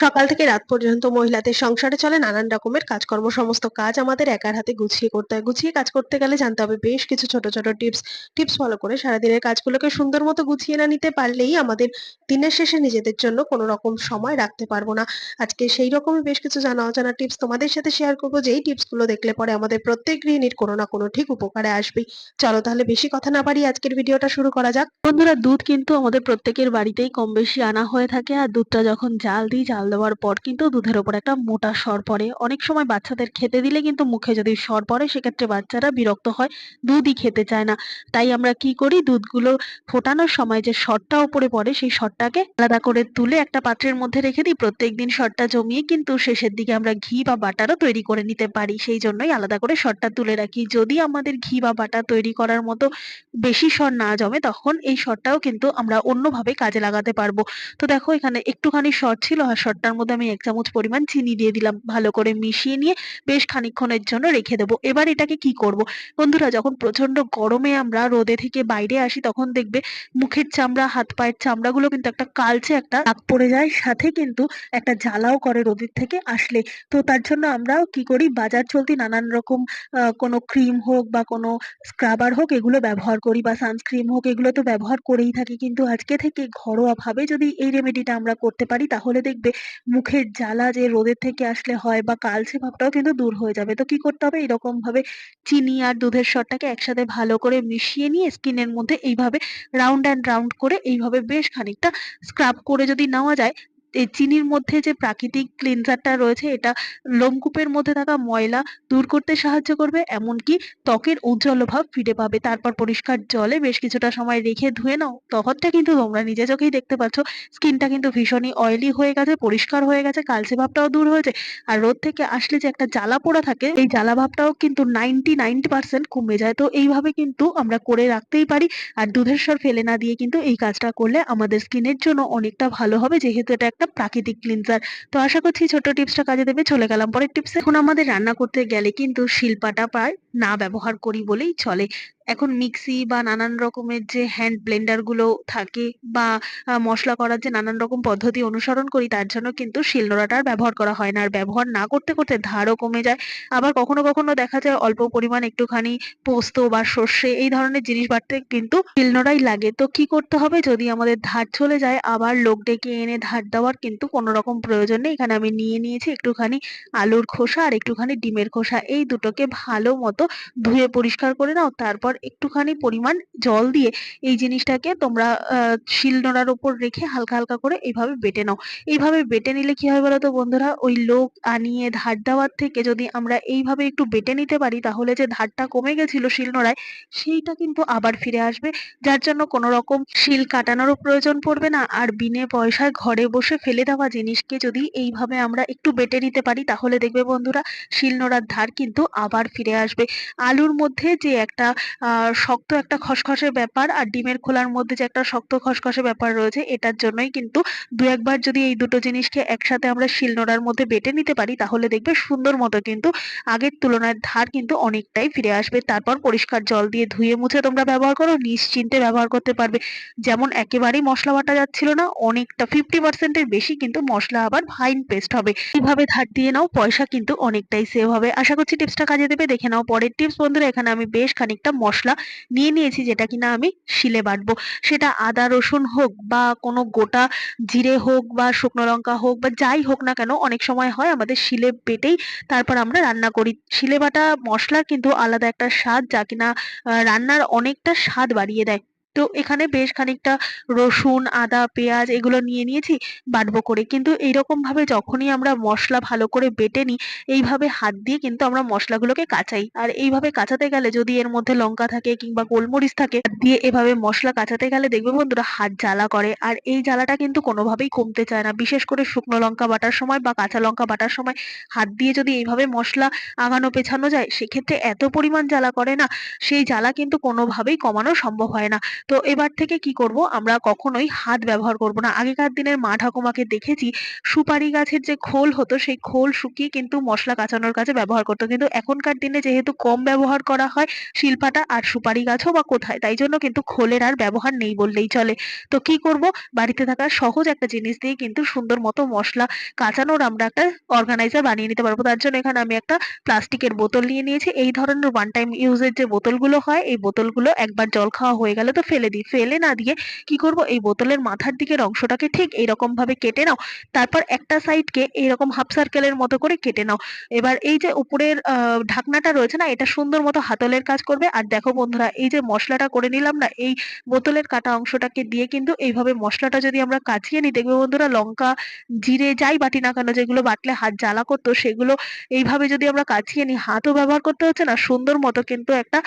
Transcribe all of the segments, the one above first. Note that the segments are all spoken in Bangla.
সকাল থেকে রাত পর্যন্ত মহিলাদের সংসারে চলে নানান রকমের কাজকর্ম, সমস্ত কাজ আমাদের একার হাতে গুছিয়ে করতে হয়। গুছিয়ে কাজ করতে গেলে জানতে হবে বেশ কিছু ছোট ছোট টিপস। টিপস ফলো করে সারাদিনের কাজগুলোকে সুন্দর মতো গুছিয়ে না নিতে পারলেই আমাদের দিনের শেষে নিজেদের জন্য কোনো রকম সময় রাখতে পারব না। আজকে সেই রকমই বেশ কিছু জানা অজানা টিপস তোমাদের সাথে শেয়ার করব, যেই টিপসগুলো দেখলে পরে আমাদের প্রত্যেক গৃহিণীর কোনো না কোনো ঠিক উপকারে আসবেই। চলো তাহলে বেশি কথা না বাড়িয়ে আজকের ভিডিওটা শুরু করা যাক। বন্ধুরা, দুধ কিন্তু আমাদের প্রত্যেকের বাড়িতেই কম বেশি আনা হয়ে থাকে, আর দুধটা যখন জাল দিই, জাল দেওয়ার পর কিন্তু দুধের ওপর একটা মোটা সর পড়ে। অনেক সময় বাচ্চাদের খেতে দিলে কিন্তু মুখে যদি সর পড়ে, সেক্ষেত্রে বাচ্চারা বিরক্ত হয়, দুধই খেতে চায় না। তাই আমরা কি করি? দুধগুলো ফোটানোর সময় যে সরটা উপরে পড়ে, সেই সরটাকে আলাদা করে তুলে একটা পাত্রের মধ্যে রেখে দিই। প্রত্যেক দিন সরটা জমিয়ে কিন্তু শেষের দিকে আমরা ঘি বা বাটারও তৈরি করে নিতে পারি। সেই জন্যই আলাদা করে সরটা তুলে রাখি। যদি আমাদের ঘি বা বাটার তৈরি করার মতো বেশি সর না জমে, তখন এই সরটাও কিন্তু আমরা অন্যভাবে কাজে লাগাতে পারব। তো দেখো, এখানে একটুখানি সর ছিল, আর সরটার মধ্যে আমি এক চামচ পরিমাণ চিনি দিয়ে দিলাম। ভালো করে মিশিয়ে নিয়ে বেশ খানিকক্ষণের জন্য রেখে দেবো। এবার এটাকে কি করব? বন্ধুরা, যখন প্রচণ্ড গরমে আমরা রোদে থেকে বাইরে আসি, তখন দেখবে মুখের চামড়া, হাত পায়ের চামড়াগুলো কিন্তু একটা কালচে একটা দাগ পড়ে যায়। সাথে কিন্তু একটা জ্বালাও করে রোদের থেকে আসলে। তো তার জন্য আমরাও কি করি? বাজার চলতি নানান রকম কোনো ক্রিম হোক বা কোনো স্ক্রাবার হোক, এগুলো ব্যবহার করি বা সানস্ক্রিম হোক, এগুলো তো ব্যবহার করেই থাকি। কিন্তু আজকে থেকে ঘরোয়াভাবে যদি এই রেমেডিটা আমরা করতে পারি, তাহলে দেখবে মুখের জ্বালা যে রোদের থেকে আসলে হয় বা কালচে ভাবটাও কিন্তু দূর হয়ে যাবে। তো কি করতে হবে? এরকম ভাবে চিনি আর দুধের সরটাকে একসাথে ভালো করে মিশিয়ে নিয়ে স্কিনের মধ্যে এইভাবে রাউন্ড অ্যান্ড রাউন্ড করে এইভাবে বেশ খানিকটা স্ক্রাব করে যদি নেওয়া যায় এই চিনির মধ্যে যে প্রাকৃতিক ক্লিনজারটা রয়েছে, এটা লোমকূপের মধ্যে থাকা ময়লা দূর করতে সাহায্য করবে, এমনকি ত্বকের উজ্জ্বল ভাব ফিরে পাবে। তারপর পরিষ্কার জলে বেশ কিছুটা সময় রেখে ধুয়ে নাও। তখনটা কিন্তু তোমরা নিজে চোখেই দেখতে পাচ্ছ। স্কিনটা কিন্তু ভীষণই অয়েলি হয়ে গেছে, পরিষ্কার হয়ে গেছে, কালচে ভাবটাও দূর হয়েছে। আর রোদ থেকে আসলে যে একটা জ্বালা পোড়া থাকে, এই জ্বালা ভাবটাও কিন্তু নাইনটি নাইনটি পার্সেন্ট কমে যায়। তো এইভাবে কিন্তু আমরা করে রাখতেই পারি। আর দুধের স্বর ফেলে না দিয়ে কিন্তু এই কাজটা করলে আমাদের স্কিনের জন্য অনেকটা ভালো হবে। যেহেতু এটা একটা প্রাকৃতিক ক্লিনজার তো আশা করছি ছোট্ট টিপসটা কাজে দেবে, চলে গেলাম পরের টিপসে। এখন আমাদের রান্না করতে গেলে কিন্তু শিলপাটা প্রায় না ব্যবহার করি বলেই চলে। এখন মিক্সি বা নানান রকমের যে হ্যান্ড ব্লেন্ডারগুলো থাকে বা মশলা করার যে নানান রকম পদ্ধতি অনুসরণ করি, তার জন্য কিন্তু শিলনোড়াটা আর ব্যবহার করা হয় না। আর ব্যবহার না করতে করতে ধারও কমে যায়। আবার কখনো কখনো দেখা যায় অল্প পরিমাণ একটুখানি পোস্ত বা সর্ষে এই ধরনের জিনিস বাড়তে কিন্তু শিলনোড়াই লাগে। তো কি করতে হবে? যদি আমাদের ধার চলে যায়, আবার লোক ডেকে এনে ধার দেওয়ার কিন্তু কোনো রকম প্রয়োজন নেই। এখানে আমি নিয়ে নিয়েছি একটুখানি আলুর খোসা আর একটুখানি ডিমের খোসা। এই দুটোকে ভালো মতো ধুয়ে পরিষ্কার করে নাও। তারপর একটুখানি পরিমাণ জল দিয়ে এই জিনিসটাকে তোমরা শিলনোড়ার উপর রেখে হালকা হালকা করে এইভাবে বেটে নাও। এইভাবে বেটে নিলে কি হয় বলতো বন্ধুরা? ওই লোক আনিয়ে ধার দেওয়ার থেকে যদি আমরা এইভাবে একটু বেটে নিতে পারি, তাহলে যে ধারটা কমে গেছিল শিলনোড়ায় সেইটা কিন্তু আবার ফিরে আসবে। যার জন্য কোনো রকম শিল কাটানোরও প্রয়োজন পড়বে না। আর বিনে পয়সায় ঘরে বসে ফেলে দেওয়া জিনিসকে যদি এইভাবে আমরা একটু বেটে নিতে পারি, তাহলে দেখবে বন্ধুরা শিলনোড়ার ধার কিন্তু আবার ফিরে আসবে। আলুর মধ্যে যে একটা শক্ত একটা খসখসে ব্যাপার আর ডিমের খোলার মধ্যে যে একটা শক্ত খসখসে ব্যাপার রয়েছে, এটার জন্যই কিন্তু দু একবার যদি এই দুটো জিনিসকে একসাথে আমরা শিলনোড়ার মধ্যে বেটে নিতে পারি, তাহলে দেখবে সুন্দর মতো কিন্তু আগের তুলনায় ধার কিন্তু অনেকটাই ফিরে আসবে। তারপর পরিষ্কার জল দিয়ে ধুয়ে মুছে তোমরা ব্যবহার করো, নিশ্চিন্তে ব্যবহার করতে পারবে। যেমন একেবারেই মশলা বাটা যাচ্ছিল না, অনেকটা ফিফটি পার্সেন্টের বেশি কিন্তু মশলা আবার ফাইন পেস্ট হবে। এইভাবে ধার দিয়ে নাও, পয়সা কিন্তু অনেকটাই সেভ হবে। আশা করছি টিপসটা কাজে দেবে, দেখে নাও। পরের টিপস বন্ধুরা, এখানে আমি বেশ খানিকটা মশলা নিয়ে নিয়েছি যেটা কিনা আমি শিলে বাটবো। সেটা আদা, রসুন হোক বা কোনো গোটা জিরে হোক বা শুকনো লঙ্কা হোক বা যাই হোক না কেন, অনেক সময় হয় আমাদের শিলে বেটেই তারপর আমরা রান্না করি। শিলে বাটা মশলার কিন্তু আলাদা একটা স্বাদ যা কিনা রান্নার অনেকটা স্বাদ বাড়িয়ে দেয়। তো এখানে বেশ খানিকটা রসুন, আদা, পেঁয়াজ এগুলো নিয়ে নিয়েছি, বাটবো করে। কিন্তু এইরকম ভাবে যখনই আমরা মশলা ভালো করে বেটে নিই, এইভাবে হাত দিয়ে কিন্তু আমরা মশলাগুলোকে কাচাই। আর এইভাবে কাচাতে গেলে যদি এর মধ্যে লঙ্কা থাকে কিংবা গোলমরিচ থাকে দিয়ে এভাবে মশলা কাচাতে গেলে দেখবে বন্ধুরা হাত জ্বালা করে। আর এই জ্বালাটা কিন্তু কোনোভাবেই কমতে চায় না। বিশেষ করে শুকনো লঙ্কা বাটার সময় বা কাঁচা লঙ্কা বাটার সময় হাত দিয়ে যদি এইভাবে মশলা আগানো পেছানো যায়, সেক্ষেত্রে এত পরিমাণ জ্বালা করে না, সেই জ্বালা কিন্তু কোনোভাবেই কমানো সম্ভব হয় না। তো এবার থেকে কি করব? আমরা কখনোই হাত ব্যবহার করব না। আগেকার দিনের মা ঠাকুমাকে দেখেছি সুপারি গাছের যে খোল হতো, সেই খোল শুকিয়ে কিন্তু মশলা কাঁচানোর কাজে ব্যবহার করতো। কিন্তু এখনকার দিনে যেহেতু কম ব্যবহার করা হয়, শিলপাটা আর সুপারি গাছও বা কোথায়? তাই জন্য কিন্তু খোলের আর ব্যবহার নেই বললেই চলে। তো কি করব? বাড়িতে থাকা সহজ একটা জিনিস দিয়ে কিন্তু সুন্দর মতো মশলা কাঁচানোর আমরা একটা অর্গানাইজার বানিয়ে নিতে পারব। তার জন্য এখানে আমি একটা প্লাস্টিকের বোতল নিয়ে নিয়েছি। এই ধরনের ওয়ান টাইম ইউজের যে বোতলগুলো হয়, এই বোতলগুলো একবার জল খাওয়া হয়ে গেলে তো ফেলে দিই ফেলে না দিয়ে কি করব? এই বোতলের মাথার দিকের অংশটাকে ঠিক এইরকম ভাবে কেটে নাও। তারপর একটা সাইডকে এইরকম হাফ সার্কেলের মতো করে কেটে নাও। এবার এই যে উপরের ঢাকনাটা রয়েছে না, এটা সুন্দর মতো হাতলের কাজ করবে। আর দেখো বন্ধুরা, এই যে মশলাটা করে নিলাম না, এই বোতলের কাটা অংশটাকে দিয়ে কিন্তু এইভাবে মশলাটা যদি আমরা কাচিয়ে নিই, দেখবে বন্ধুরা, লঙ্কা, জিরে, যাই বাটি না কেন, যেগুলো বাটলে হাত জ্বালা করতো, সেগুলো এইভাবে যদি আমরা কাচিয়ে নিই, হাতও ব্যবহার করতে হচ্ছে না, সুন্দর মতো কিন্তু একটা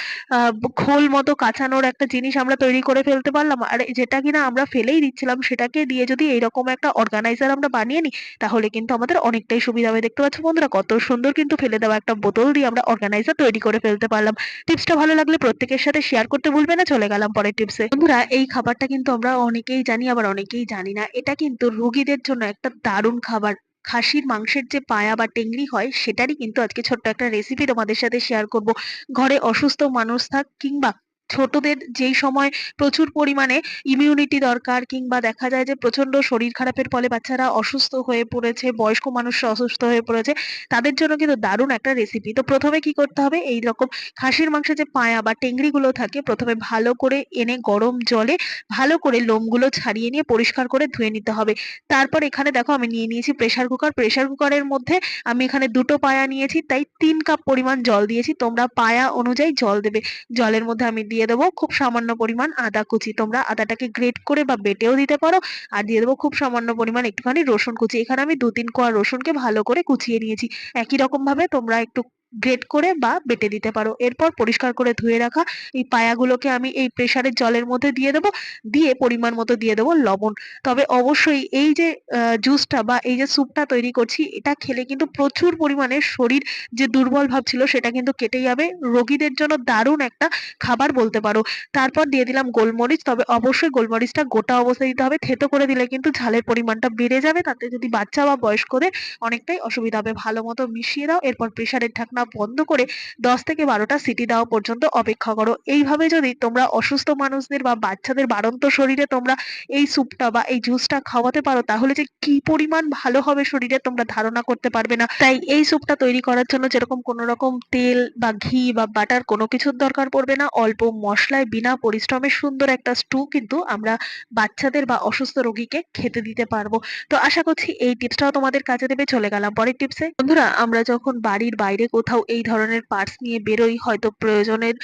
খোল মতো কাঁচানোর একটা জিনিস আমরা তৈরি করে ফেলতে পারলাম। আর যেটা কিনা আমরা ফেলেই দিচ্ছিলাম, সেটাকে দিয়ে যদি এইরকম একটা অর্গানাইজার আমরা বানিয়ে নিই, তাহলে কিন্তু আমাদের অনেকটাই সুবিধা হবে। দেখতে পাচ্ছ বন্ধুরা, কত সুন্দর কিন্তু ফেলে দেওয়া একটা বোতল দিয়ে আমরা অর্গানাইজার তৈরি করে ফেলতে পারলাম। টিপসটা ভালো লাগলে প্রত্যেকের সাথে শেয়ার করতে ভুলবে না। চলে গেলাম পরের টিপসে বন্ধুরা, এই খাবারটা কিন্তু আমরা অনেকেই জানি, আবার অনেকেই জানি না। এটা কিন্তু রোগীদের জন্য একটা দারুণ খাবার। খাসির মাংসের যে পায়া বা টেংরি হয়, সেটারই কিন্তু আজকে ছোট্ট একটা রেসিপি তোমাদের সাথে শেয়ার করব। ঘরে অসুস্থ মানুষ থাক কিংবা ছোটদের যেই সময় প্রচুর পরিমাণে ইমিউনিটি দরকার কিংবা দেখা যায় যে প্রচণ্ড শরীর খারাপের ফলে বাচ্চারা অসুস্থ হয়ে পড়েছে, বয়স্ক মানুষরা অসুস্থ হয়ে পড়েছে, তাদের জন্য কিন্তু দারুণ একটা রেসিপি তো প্রথমে কি করতে হবে? এই রকম খাসির মাংসের যে পায়া বা টেংরি গুলো থাকে, প্রথমে ভালো করে এনে গরম জলে ভালো করে লোমগুলো ছাড়িয়ে নিয়ে পরিষ্কার করে ধুয়ে নিতে হবে। তারপর এখানে দেখো আমি নিয়ে নিয়েছি প্রেসার কুকার প্রেসার কুকারের মধ্যে আমি এখানে দুটো পায়া নিয়েছি, তাই তিন কাপ পরিমাণ জল দিয়েছি। তোমরা পায়া অনুযায়ী জল দেবে। জলের মধ্যে আমি দিয়ে দেবো। খুব সামান্য পরিমাণ আদা কুচি। তোমরা আদাটাকে গ্রেট করে বা বেটেও দিতে পারো। আর দিয়ে দেবো খুব সামান্য পরিমাণ একটুখানি রসুন কুচি। এখানে আমি দু তিন কোয়া রসুনকে ভালো করে কুচিয়ে নিয়েছি। একই রকম ভাবে তোমরা একটু গ্রেট করে বা বেটে দিতে পারো। এরপর পরিষ্কার করে ধুয়ে রাখা এই পায়াগুলোকে আমি এই প্রেসারের জলের মধ্যে দিয়ে দেবো, দিয়ে পরিমাণ মতো দিয়ে দেবো লবণ। তবে অবশ্যই এই যে জুসটা বা এই যে স্যুপটা তৈরি করছি, এটা খেলে কিন্তু প্রচুর পরিমাণে শরীর যে দুর্বল ভাব ছিল, সেটা কিন্তু কেটে যাবে। রোগীদের জন্য দারুণ একটা খাবার বলতে পারো। তারপর দিয়ে দিলাম গোলমরিচ, তবে অবশ্যই গোলমরিচটা গোটা অবস্থায় দিতে হবে। থেতো করে দিলে কিন্তু ঝালের পরিমাণটা বেড়ে যাবে, তাতে যদি বাচ্চা বা বয়স্কদের অনেকটাই অসুবিধা হবে। ভালো মতো মিশিয়ে দাও, এরপর প্রেসারের ঢাকনা বন্ধ করে দশ থেকে বারোটা সিটি দেওয়া পর্যন্ত অপেক্ষা করো। এইভাবে যদি তোমরা অসুস্থ মানুষদের বা বাচ্চাদের বাড়ন্ত শরীরে তোমরা এই স্যুপটা বা এই জুসটা খাওয়াতে পারো, তাহলে যে কি পরিমাণ ভালো হবে শরীরে তোমরা ধারণা করতে পারবে না। তাই এই স্যুপটা তৈরি করার জন্য যেরকম কোনো রকম তেল বা ঘি বা বাটার কোনো কিছুর দরকার পড়বে না। অল্প মশলায় বিনা পরিশ্রমে সুন্দর একটা স্টু কিন্তু আমরা বাচ্চাদের বা অসুস্থ রোগীকে খেতে দিতে পারব। তো আশা করছি এই টিপসটাও তোমাদের কাজে দেবে। চলে গেলাম পরের টিপসে বন্ধুরা, আমরা যখন বাড়ির বাইরে কোথাও এই ধরনের পার্টস নিয়ে বেরোই, হয়তো প্রয়োজনের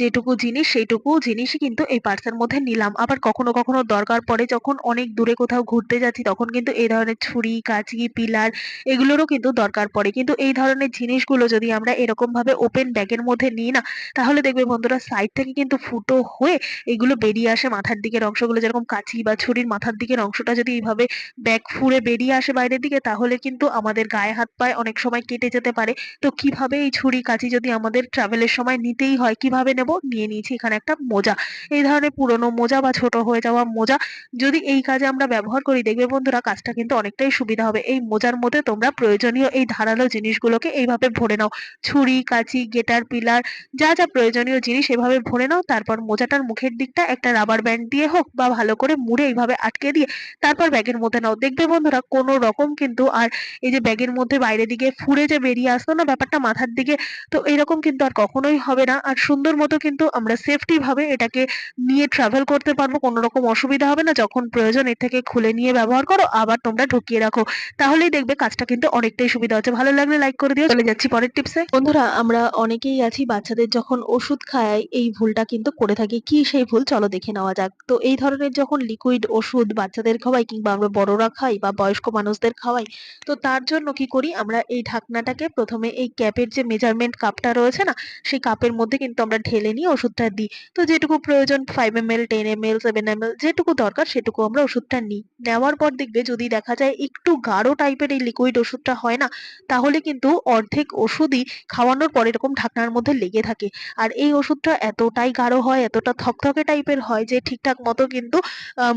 যেটুকু জিনিস, সেইটুকু জিনিসই কিন্তু এই পার্টসের মধ্যে নিলাম। আবার কখনো কখনো দরকার পড়ে যখন অনেক দূরে কোথাও ঘুরতে যাচ্ছি, তখন কিন্তু এই ধরনের ছুরি, কাঁচি, পিলার এগুলোরও কিন্তু দরকার পড়ে। কিন্তু এই ধরনের জিনিসগুলো যদি আমরা এরকম ভাবে ওপেন ব্যাগের মধ্যে নিই না, তাহলে দেখবে বন্ধুরা সাইড থেকে কিন্তু ফুটো হয়ে এগুলো বেরিয়ে আসে মাথার দিকের অংশগুলো। যেরকম কাঁচি বা ছুরির মাথার দিকের অংশটা যদি এইভাবে ব্যাগ ফুঁড়ে বেরিয়ে আসে বাইরের দিকে, তাহলে কিন্তু আমাদের গায়ে হাত পায়ে অনেক সময় কেটে যেতে পারে। তো কীভাবে এই ছুরি কাঁচি যদি আমাদের ট্রাভেলের সময় নিতেই হয়, কীভাবে নেব? নিয়ে নিয়েছি এখানে একটা মোজা। এই ধরনের পুরনো মোজা বা ছোট হয়ে যাওয়া মোজা যদি এই কাজে আমরা ব্যবহার করি, দেখবে বন্ধুরা কাজটা কিন্তু অনেকটাই সুবিধা হবে। এই মোজার মধ্যে তোমরা প্রয়োজনীয় এই ধারালো জিনিসগুলোকে এইভাবে ভরে নাও। ছুরি, কাঁচি, গেটার, পিলার, যা যা প্রয়োজনীয় জিনিস এভাবে ভরে নাও। তারপর মোজাটার মুখের দিকটা একটা রাবার ব্যান্ড দিয়ে হোক বা ভালো করে মুড়ে এইভাবে আটকে দিয়ে তারপর ব্যাগের মধ্যে নাও। দেখবে বন্ধুরা কোনো রকম কিন্তু আর এই যে ব্যাগের মধ্যে বাইরে দিকে ফুঁড়ে যে বেরিয়ে আসতো না ব্যাপারটা মাথার দিকে। তো এরকম কিন্তু আর কখনোই হবে না। আর সুন্দর মতো কিন্তু আমরা সেফটি ভাবে এটাকে নিয়ে ট্রাভেল করতে পারব। কোনো রকম অসুবিধা হবে না। যখন প্রয়োজন এর থেকে খুলে নিয়ে ব্যবহার করো, আবার তোমরা ঢুকিয়ে রাখো। তাহলেই দেখবে কাজটা কিন্তু অনেকটাই সুবিধা হচ্ছে। ভালো লাগলে লাইক করে দিও। চলে যাচ্ছি পরের টিপসে বন্ধুরা, আমরা অনেকেই আছি বাচ্চাদের যখন ওষুধ খাই এই ভুলটা কিন্তু করে থাকি। কি সেই ভুল? চলো দেখে নেওয়া যাক। তো এই ধরনের যখন লিকুইড ওষুধ বাচ্চাদের খাওয়াই কিংবা আমরা বড়রা খাই বা বয়স্ক মানুষদের খাওয়াই, তো তার জন্য কি করি? আমরা এই ঢাকনাটাকে প্রথমে এই ক্যাপের যে মেজারমেন্ট কাপটা রয়েছে না, সেই কাপের মধ্যে কিন্তু আমরা ঢেলে নিয়ে ওষুধটা দিই। তো যেটুকু প্রয়োজন five M L ten M L seven M L যেটুকু দরকার সেটুকু আমরা ওষুধটা নিই। নেওয়ার পর দেখবে যদি দেখা যায় একটু গাঢ় টাইপের এই লিকুইড ওষুধটা হয় না, তাহলে কিন্তু অর্ধেক ওষুধই খাওয়ানোর পর এরকম ঢাকনার মধ্যে লেগে থাকে। আর এই ওষুধটা এতটাই গাঢ় হয়, এতটা থকথকে টাইপের হয় যে ঠিকঠাক মতো কিন্তু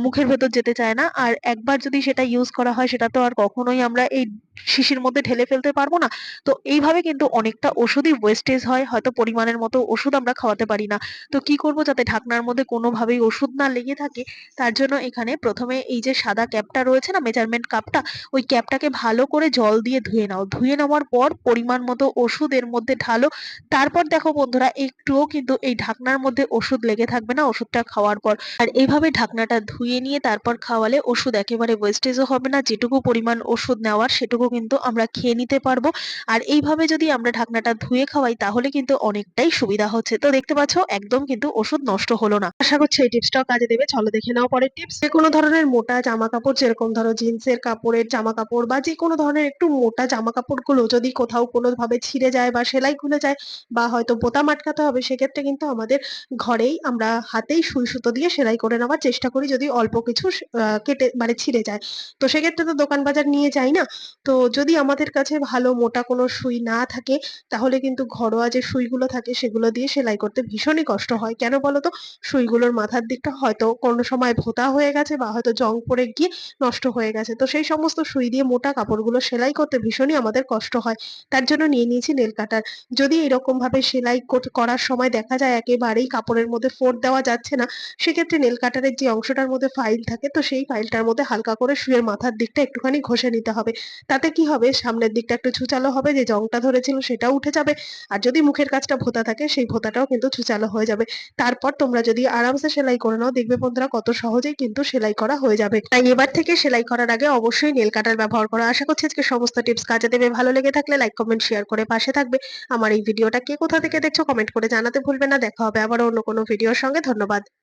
মুখের ভেতর যেতে চায় না। আর একবার যদি সেটা ইউজ করা হয়, সেটা তো আর কখনোই আমরা এই শিশির মধ্যে ঢেলে ফেলতে পারব না। তো এইভাবে কিন্তু অনেকটা ওষুধই ওয়েস্টেজ হয়, হয়তো পরিমাণের মতো ওষুধ আমরা খাওয়াতে পারি না। তো কি করব যাতে ঢাকনার মধ্যে কোনোভাবেই ওষুধ না লেগে থাকে? তার জন্য এখানে প্রথমে এই যে সাদা ক্যাপটা রয়েছে না মেজারমেন্ট কাপটা ওই ক্যাপটাকে ভালো করে জল দিয়ে ধুয়ে নাও। ধুয়ে নেওয়ার পর পরিমাণ মতো ওষুধ এর মধ্যে ঢালো। তারপর দেখো বন্ধুরা, একটুও কিন্তু এই ঢাকনার মধ্যে ওষুধ লেগে থাকবে না, ওষুধটা খাওয়ার পর। আর এইভাবে ঢাকনাটা ধুয়ে নিয়ে তারপর খাওয়ালে ওষুধ একেবারে ওয়েস্টেজও হবে না। যেটুকু পরিমাণ ওষুধ নেওয়ার, সেটুকু কিন্তু আমরা খেয়ে নিতে পারব। আর এইভাবে যদি আমরা ঢাকনাটা ধুয়ে খাওয়াই, তাহলে কিন্তু অনেকটাই সুবিধা হচ্ছে। তো দেখতে পাচ্ছ, একদম কিন্তু ওষুধ নষ্ট হলো না। আশা করছি এই টিপসটাও কাজে দেবে। চলো দেখে নাও পরের টিপস যে কোনো ধরনের মোটা জামা কাপড় যেরকম ধরো জিন্সের কাপড়ের জামা কাপড় বা যে কোনো ধরনের একটু মোটা জামা কাপড়গুলো যদি কোথাও কোনো ভাবে ছিঁড়ে যায় বা সেলাই খুলে যায় বা হয়তো বোতাম আটকাতে হবে, সেক্ষেত্রে কিন্তু আমাদের ঘরেই আমরা হাতেই সুই সুতো দিয়ে সেলাই করে নেওয়ার চেষ্টা করি যদি অল্প কিছু কেটে মানে ছিঁড়ে যায়। তো সেক্ষেত্রে তো দোকান বাজার নিয়ে যাই না? তো যদি আমাদের কাছে ভালো মোটা কোনো সুই না থাকে, তাহলে কিন্তু ঘরোয়া যে সুইগুলো থাকে সেগুলো দিয়ে সেলাই করতে ভীষণই কষ্ট হয়। কেন বলো তো সুইগুলোর মাথার দিকটা হয়তো কোনো সময় ভোঁতা হয়ে গেছে বা হয়তো জং পড়ে গিয়ে নষ্ট হয়ে গেছে। তো সেই সমস্ত সুই দিয়ে মোটা কাপড়গুলো সেলাই করতে ভীষণই আমাদের কষ্ট হয়। তার জন্য নিয়ে নিয়েছি নেল কাটার। যদি এরকম ভাবে সেলাই কর- করার সময় দেখা যায় একেবারেই কাপড়ের মধ্যে ফোড় দেওয়া যাচ্ছে না, সেক্ষেত্রে নেল কাটারের যে অংশটার মধ্যে ফাইল থাকে, তো সেই ফাইলটার মধ্যে হালকা করে সুইয়ের মাথার দিকটা একটুখানি ঘষে নিতে হবে। তাতে কি হবে? সামনের দিকটা একটু ছুচালো হবে, যে জংটা ধরেছিল সেটাও উঠে যাবে। আর যদি মুখের কাজটা ভোঁতা থাকে, সেই ভোঁতাটাও কিন্তু ছুচালো হয়ে যাবে। তারপর তোমরা যদি আরামসে সেলাই করে নাও, দেখবে বন্ধুরা কত সহজেই কিন্তু সেলাই করা হয়ে যাবে। তাই এবার থেকে সেলাই করার আগে অবশ্যই নেল কাটার ব্যবহার করা। আশা করছি আজকে সমস্ত টিপস কাজে দেবে। ভালো লেগে থাকলে লাইক, কমেন্ট, শেয়ার করে পাশে থাকবে। আমার এই ভিডিওটা কে কোথা থেকে দেখছ কমেন্ট করে জানাতে ভুলবে না। দেখা হবে আবার অন্য কোনো ভিডিওর সঙ্গে। ধন্যবাদ।